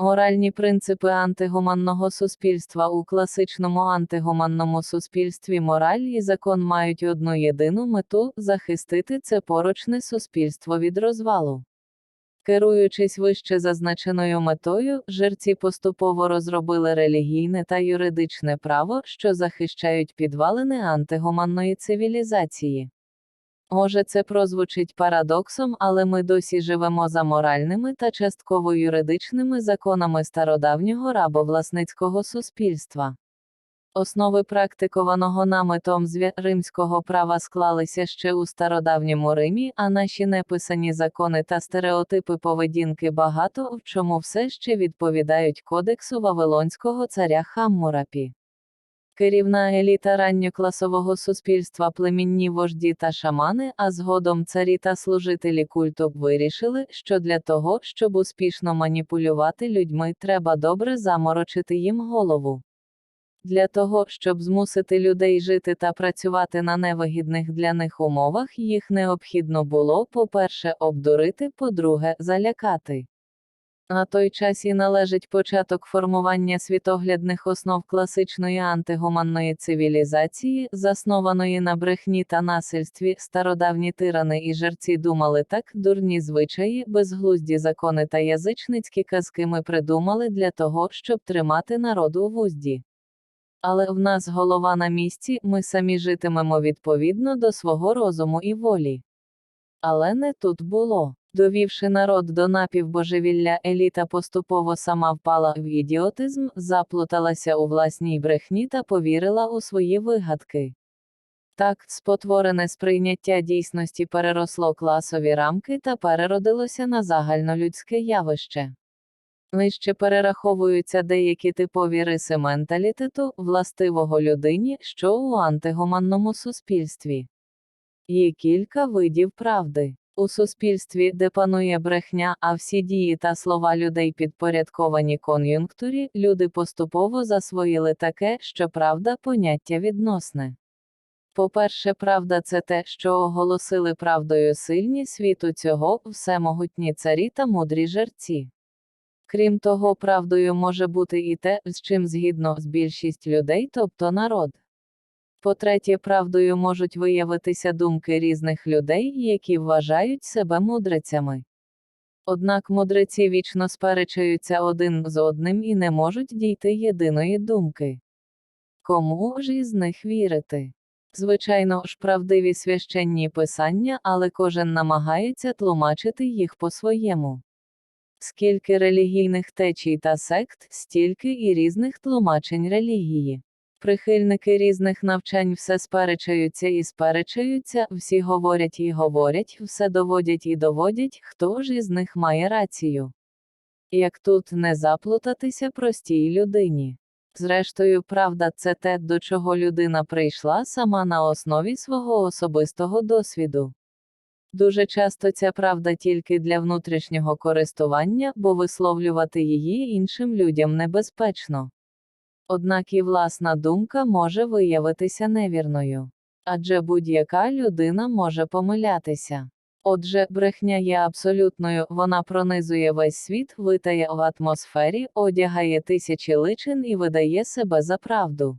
Моральні принципи антигуманного суспільства у класичному антигуманному суспільстві мораль і закон мають одну єдину мету захистити це порочне суспільство від розвалу. Керуючись вище зазначеною метою, жерці поступово розробили релігійне та юридичне право, що захищають підвалини антигуманної цивілізації. Може, це прозвучить парадоксом, але ми досі живемо за моральними та частково юридичними законами стародавнього рабовласницького суспільства. Основи практикованого нами звя римського права склалися ще у стародавньому Римі, а наші неписані закони та стереотипи поведінки багато в чому все ще відповідають кодексу Вавилонського царя Хаммурапі. Керівна еліта ранньокласового суспільства племінні вожді та шамани, а згодом царі та служителі культу вирішили, що для того, щоб успішно маніпулювати людьми, треба добре заморочити їм голову. Для того, щоб змусити людей жити та працювати на невигідних для них умовах, їх необхідно було, по-перше, обдурити, по-друге, залякати. На той час і належить початок формування світоглядних основ класичної антигуманної цивілізації, заснованої на брехні та насильстві, стародавні тирани і жерці думали так, дурні звичаї, безглузді закони та язичницькі казки ми придумали для того, щоб тримати народ у вузді. Але в нас голова на місці, ми самі житимемо відповідно до свого розуму і волі. Але не тут було. Довівши народ до напівбожевілля, еліта поступово сама впала в ідіотизм, заплуталася у власній брехні та повірила у свої вигадки. Так, спотворене сприйняття дійсності переросло класові рамки та переродилося на загальнолюдське явище. Нижче перераховуються деякі типові риси менталітету, властивого людині, що у антигуманному суспільстві. Є кілька видів правди. У суспільстві, де панує брехня, а всі дії та слова людей підпорядковані кон'юнктурі, люди поступово засвоїли таке, що правда поняття відносне. По-перше, правда це те, що оголосили правдою сильні світу цього, всемогутні царі та мудрі жерці. Крім того, правдою може бути і те, з чим згідно з більшість людей, тобто народ. По-третє, правдою можуть виявитися думки різних людей, які вважають себе мудрецями. Однак мудреці вічно сперечаються один з одним і не можуть дійти єдиної думки. Кому ж із них вірити? Звичайно ж, правдиві священні писання, але кожен намагається тлумачити їх по-своєму. Скільки релігійних течій та сект, стільки і різних тлумачень релігії. Прихильники різних навчань все сперечаються і сперечаються, всі говорять і говорять, все доводять і доводять, хто ж із них має рацію. Як тут не заплутатися простій людині. Зрештою, правда, це те, до чого людина прийшла сама на основі свого особистого досвіду. Дуже часто ця правда тільки для внутрішнього користування, бо висловлювати її іншим людям небезпечно. Однак і власна думка може виявитися невірною. Адже будь-яка людина може помилятися. Отже, брехня є абсолютною, вона пронизує весь світ, витає в атмосфері, одягає тисячі личин і видає себе за правду.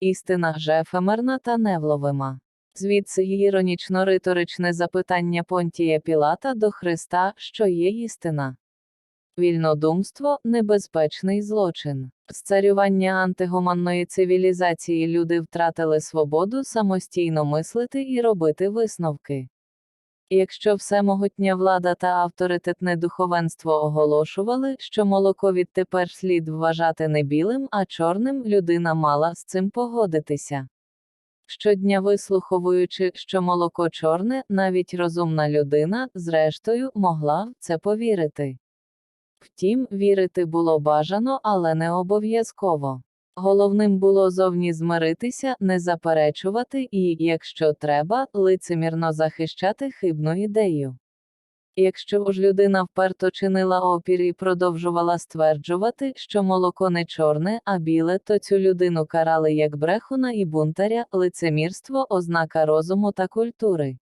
Істина ж ефемерна та невловима. Звідси й іронічно-риторичне запитання Понтія Пілата до Христа, що є істина. Вільнодумство небезпечний злочин. З царювання антигуманної цивілізації люди втратили свободу самостійно мислити і робити висновки. Якщо всемогутня влада та авторитетне духовенство оголошували, що молоко відтепер слід вважати не білим, а чорним, людина мала з цим погодитися. Щодня вислуховуючи, що молоко чорне, навіть розумна людина, зрештою, могла в це повірити. Втім, вірити було бажано, але не обов'язково. Головним було зовні змиритися, не заперечувати і, якщо треба, лицемірно захищати хибну ідею. Якщо ж людина вперто чинила опір і продовжувала стверджувати, що молоко не чорне, а біле, то цю людину карали як брехуна і бунтаря, лицемірство ознака розуму та культури.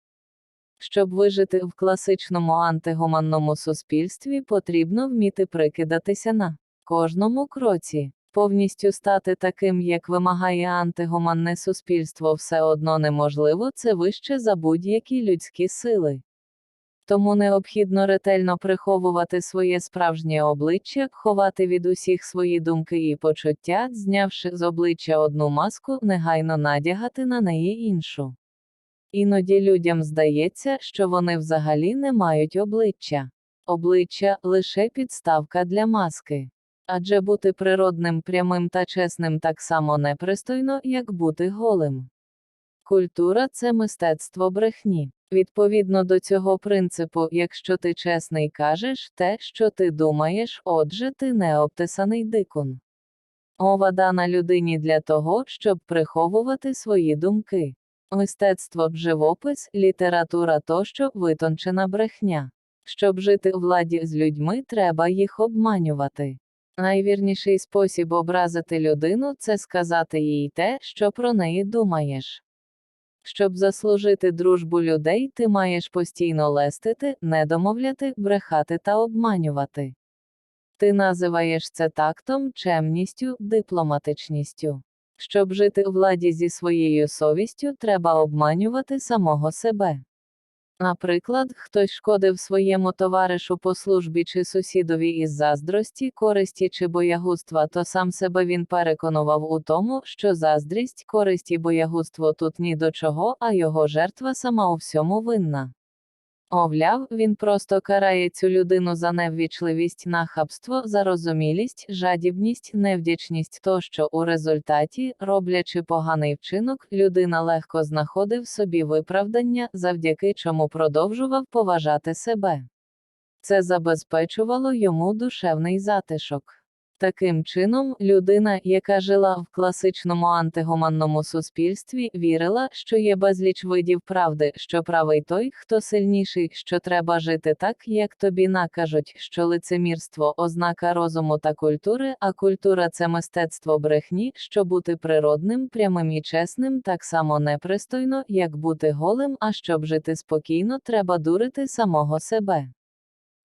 Щоб вижити в класичному антигуманному суспільстві, потрібно вміти прикидатися на кожному кроці. Повністю стати таким, як вимагає антигуманне суспільство, все одно неможливо, це вище за будь-які людські сили. Тому необхідно ретельно приховувати своє справжнє обличчя, ховати від усіх свої думки і почуття, знявши з обличчя одну маску, негайно надягати на неї іншу. Іноді людям здається, що вони взагалі не мають обличчя. Обличчя лише підставка для маски. Адже бути природним, прямим та чесним так само непристойно, як бути голим. Культура це мистецтво брехні. Відповідно до цього принципу, якщо ти чесний кажеш те, що ти думаєш, отже ти не обтесаний дикун. Мова дана людині для того, щоб приховувати свої думки. Мистецтво, живопис, література тощо витончена брехня. Щоб жити у владі з людьми, треба їх обманювати. Найвірніший спосіб образити людину це сказати їй те, що про неї думаєш. Щоб заслужити дружбу людей, ти маєш постійно лестити, недомовляти, брехати та обманювати. Ти називаєш це тактом, чемністю, дипломатичністю. Щоб жити у владі зі своєю совістю, треба обманювати самого себе. Наприклад, хтось шкодив своєму товаришу по службі чи сусідові із заздрості, користі чи боягузтва, то сам себе він переконував у тому, що заздрість, користь і боягузтво тут ні до чого, а його жертва сама у всьому винна. Мовляв, він просто карає цю людину за неввічливість, нахабство, зарозумілість, жадібність, невдячність тощо у результаті, роблячи поганий вчинок, людина легко знаходив собі виправдання, завдяки чому продовжував поважати себе. Це забезпечувало йому душевний затишок. Таким чином, людина, яка жила в класичному антигуманному суспільстві, вірила, що є безліч видів правди, що правий той, хто сильніший, що треба жити так, як тобі накажуть, що лицемірство ознака розуму та культури, а культура це мистецтво брехні, що бути природним, прямим і чесним так само непристойно, як бути голим, а щоб жити спокійно, треба дурити самого себе.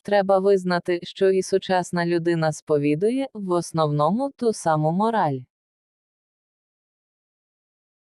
Треба визнати, що і сучасна людина сповідує в основному ту саму мораль.